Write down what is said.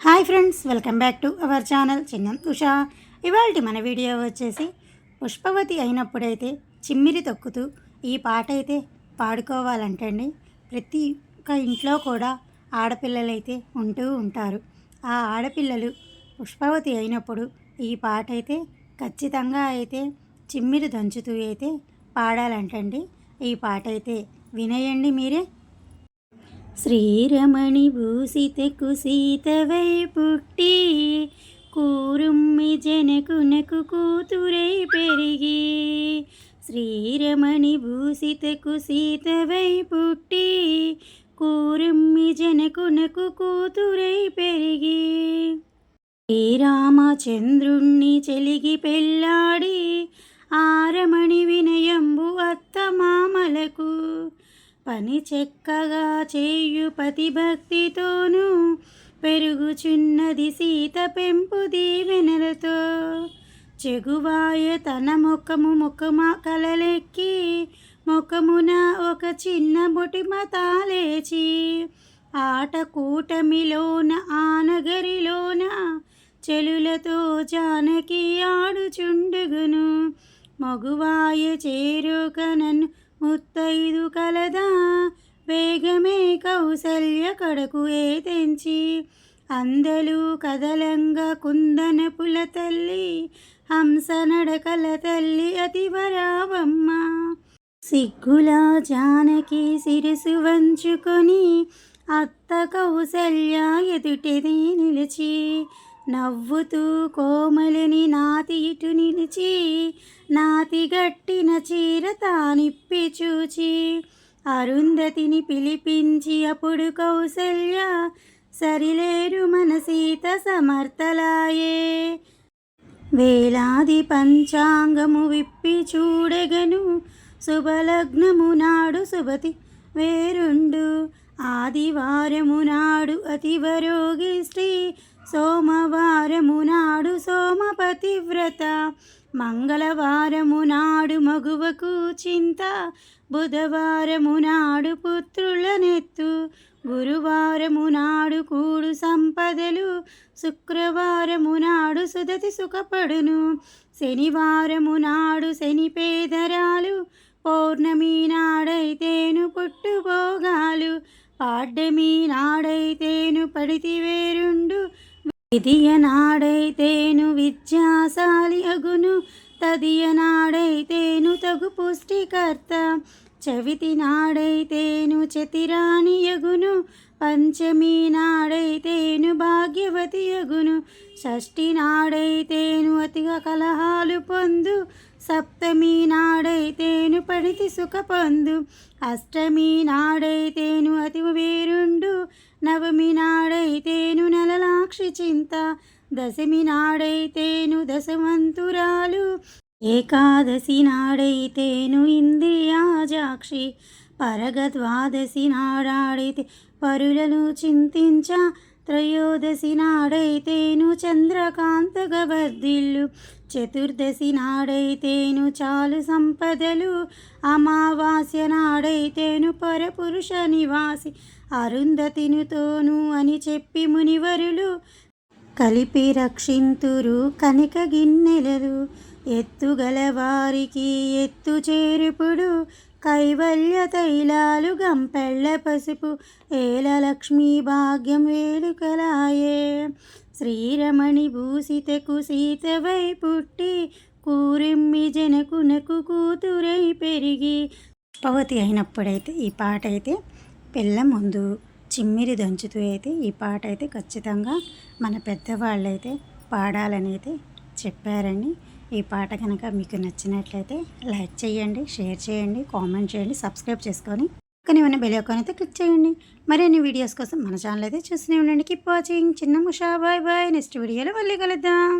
Hi friends welcome back to our channel. చిన్న ఉషా. ఇవాళ మన వీడియో వచ్చేసి పుష్పవతి అయినప్పుడైతే చిమ్మిరి తొక్కుతూ ఈ పాట అయితే పాడుకోవాలంటండి ప్రతి ఒక్క ఇంట్లో కూడా ఆడపిల్లలైతే ఉంటూ ఉంటారు. ఆ ఆడపిల్లలు పుష్పవతి అయినప్పుడు ఈ పాట అయితే ఖచ్చితంగా అయితే చిమ్మిరి దంచుతూ అయితే పాడాలంటండి ఈ పాట అయితే వినేయండి మీరే. శ్రీరమణి భూసితకు సీతవై పుట్టి కూరుమ్మి జనకునకు కూతురై పెరిగి. శ్రీరమణి భూసితకు సీతవై పుట్టి కూరుమ్మి జనకునకు కూతురై పెరిగి. శ్రీరామచంద్రుణ్ణి చెలిగి పెళ్ళాడి ఆరమణి వినయంబు అత్తమామలకు పని చెక్కగా చేయు పతి భక్తితోనూ పెరుగుచున్నది సీత పెంపు దీవెనలతో. చెగువాయ తన ముఖము ముఖమా కలలెక్కి ముఖమున ఒక చిన్న బొటిమ తాలేచి ఆట కూటమిలోన ఆనగరిలోన చెలులతో జానకి ఆడుచుండుగును. మగువాయ చేరుక నన్ను ముత్తైదు కలదా వేగమే కౌసల్య కడకు ఏ తెంచి. అందలు కదలంగా కుందనపుల తల్లి హంస నడకల తల్లి అతివరావమ్మ సిగ్గులా జానకి సిరుసు వంచుకొని అత్త కౌసల్య ఎదుటిది నిలిచి. నవ్వుతూ కోమలిని నాతి ఇటు నిలిచి నాతి గట్టిన చీర తానిప్పి చూచి అరుంధతిని పిలిపించి అప్పుడు కౌసల్య సరిలేరు మన సీత సమర్థలాయే. వేలాది పంచాంగము విప్పి చూడగను శుభలగ్నము నాడు శుభతి వేరుండు. ఆదివారము నాడు అతివరోగి శ్రీ సోమవారము నాడు సోమపతివ్రత. మంగళవారము నాడు మగువకు చింత బుధవారము నాడు పుత్రుల నెత్తు. గురువారము నాడు కూడు సంపదలు శుక్రవారము నాడు సుదతి సుఖపడును. శనివారము నాడు శని పేదరాలు పౌర్ణమి నాడైతేను పుట్టుభోగాలు పాడ్యమి నాడైతేను పడితి వేరుండు. విధియ నాడైతేను విద్యాశాలి అగును. తదియ నాడైతేను తగు పుష్టికర్త. చవితి నాడైతేను చతిరాణి యగును పంచమి నాడైతేను భాగ్యవతి యగును షష్ఠి నాడైతేను అతిగా కలహాలు పొందు. సప్తమి నాడైతేను పడితి సుఖపందు. అష్టమి నాడైతేను అతి వేరుండు. నవమి నాడైతేను నలలాక్షి చింత. దశమి నాడైతేను దశమంతురాలు. ఏకాదశి నాడైతేను ఇంద్రియాజాక్షి. పరగద్వాదశి నాడాడైతే పరులను చింతించ. త్రయోదశి నాడైతేను చంద్రకాంత గవర్ధిల్లు చతుర్దశి నాడైతేను చాలు సంపదలు. అమావాస్య నాడైతేను పరపురుష నివాసి. అరుంధతినుతోను అని చెప్పి మునివరులు కలిపి రక్షింతురు కనిక గిన్నెలరు ఎత్తుగల వారికి ఎత్తు చేరుపుడు కైవల్య తైలాలు గంపెళ్ళ పసుపు ఏల లక్ష్మీ భాగ్యం వేలుకలాయే శ్రీరమణి భూసితకు సీతవై పుట్టి కూరిమ్మి జనకునకు కూతురై పెరిగి. పవతి అయినప్పుడైతే ఈ పాట అయితే పిల్ల ముందు చిమ్మిరి దంచుతూ అయితే ఈ పాట అయితే ఖచ్చితంగా మన పెద్దవాళ్ళైతే పాడాలని అయితే చెప్పారని ఈ పాట కనుక మీకు నచ్చినట్లయితే లైక్ చేయండి షేర్ చేయండి కామెంట్ చేయండి సబ్స్క్రైబ్ చేసుకొని కానీ ఏమైనా బెల్ ఐకాన్ అయితే క్లిక్ చేయండి. మరిన్ని వీడియోస్ కోసం మన ఛానల్ అయితే చూస్తూనే ఉండండి. కీప్ వాచింగ్ చిన్న ముషా. బాయ్ బాయ్ నెక్స్ట్ వీడియోలో మళ్ళీ కలుద్దాం.